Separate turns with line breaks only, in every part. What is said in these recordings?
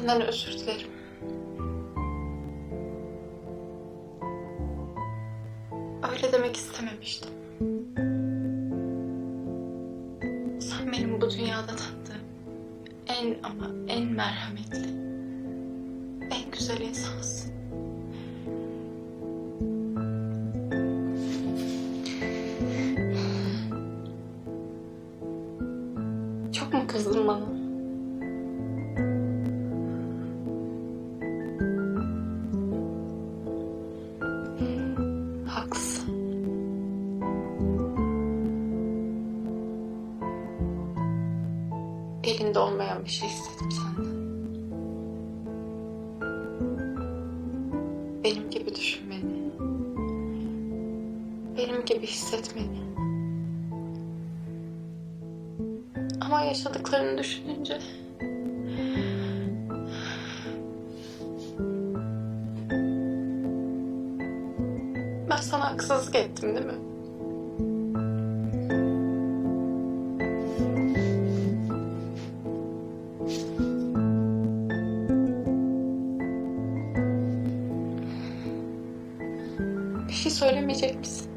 Senden özür dilerim. Öyle demek istememiştim. Sen benim bu dünyada tanıdığım en ama en merhametli, en güzel insansın. Çok mu kızdın bana? Elinde olmayan bir şey istedim senden. Benim gibi düşünmeni. Benim gibi hissetmeni. Ama yaşadıklarını düşününce... Ben sana haksızlık ettim değil mi? Şey söylemeyecek misin?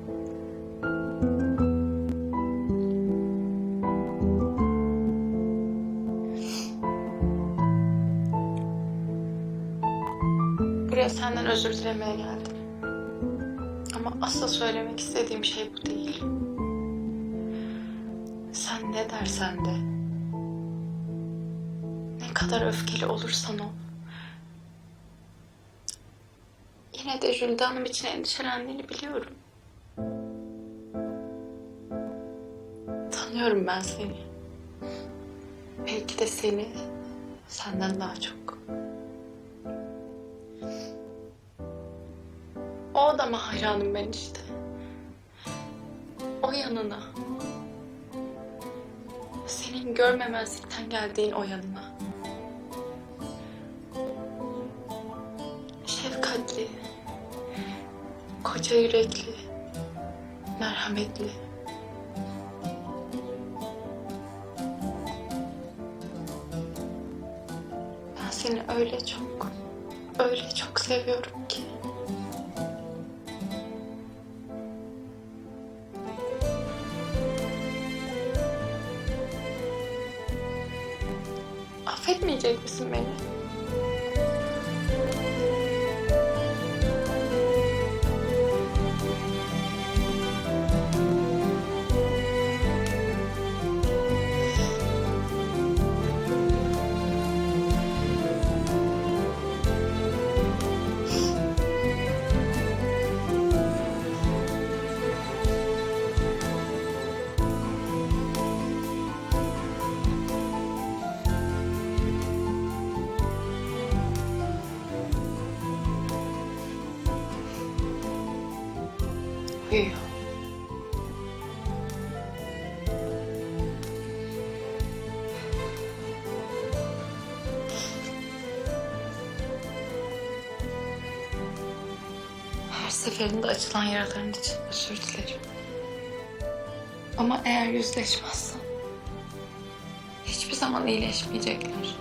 Buraya senden özür dilemeye geldim. Ama asla söylemek istediğim şey bu değil. Sen ne dersen de, ne kadar öfkeli olursan ol, yine de Jülde Hanım için endişelendiğini biliyorum. Tanıyorum ben seni. Belki de seni senden daha çok. O adama hayranım ben işte. O yanına. Senin görmemezlikten geldiğin o yanına. Şefkatli, koca yürekli, merhametli. Ben seni öyle çok, öyle çok seviyorum ki. Affetmeyecek misin beni? Uyuyor. Her seferinde açılan yaraların için özür dilerim. Ama eğer yüzleşmezsem hiçbir zaman iyileşmeyecekler.